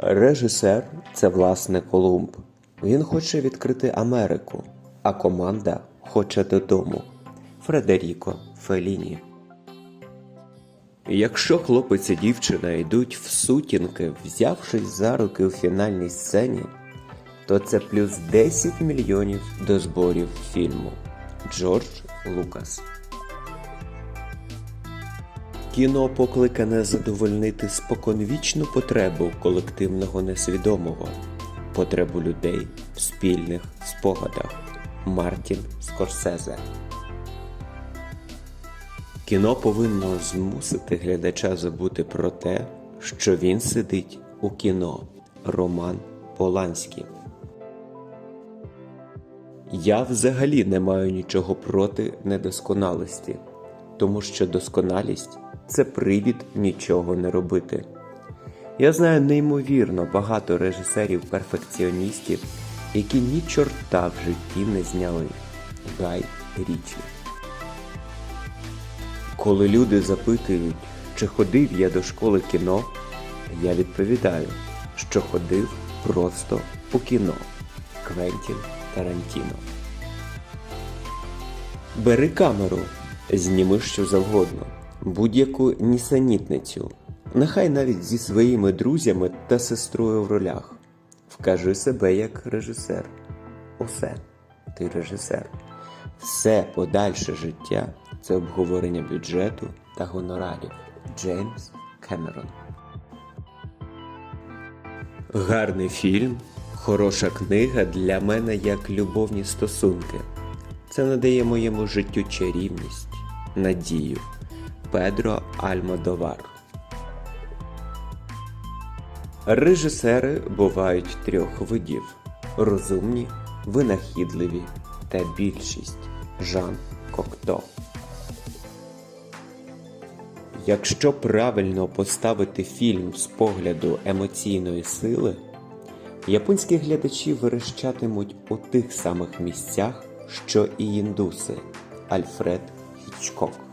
Режисер це власне Колумб. Він хоче відкрити Америку, а команда хоче додому. Фредеріко Феліні. Якщо хлопець і дівчина йдуть в сутінки, взявшись за руки у фінальній сцені, то це плюс 10 мільйонів до зборів фільму. Джордж Лукас. Кіно покликане задовольнити споконвічну потребу колективного несвідомого, потребу людей в спільних спогадах. Мартін Скорсезе. Кіно повинно змусити глядача забути про те, що він сидить у кіно. Роман Поланський. Я взагалі не маю нічого проти недосконалості, тому що досконалість це привід нічого не робити. Я знаю неймовірно багато режисерів-перфекціоністів, які ні чорта в житті не зняли. Гай Річі. Коли люди запитують, чи ходив я до школи кіно, я відповідаю, що ходив просто у кіно. Квентін Тарантіно. Бери камеру, зніми що завгодно, будь-яку нісенітницю, нехай навіть зі своїми друзями та сестрою в ролях. Вкажи себе як режисер. Усе, ти режисер. Все подальше життя це обговорення бюджету та гонорарів. Джеймс Кемерон. Гарний фільм, хороша книга для мене як любовні стосунки. Це надає моєму життю чарівність, надію. Педро Альмодовар. Режисери бувають трьох видів: розумні, винахідливі та більшість. Жан Кокто. Якщо правильно поставити фільм з погляду емоційної сили, японські глядачі верещатимуть у тих самих місцях, що і індуси Альфред Хічкок.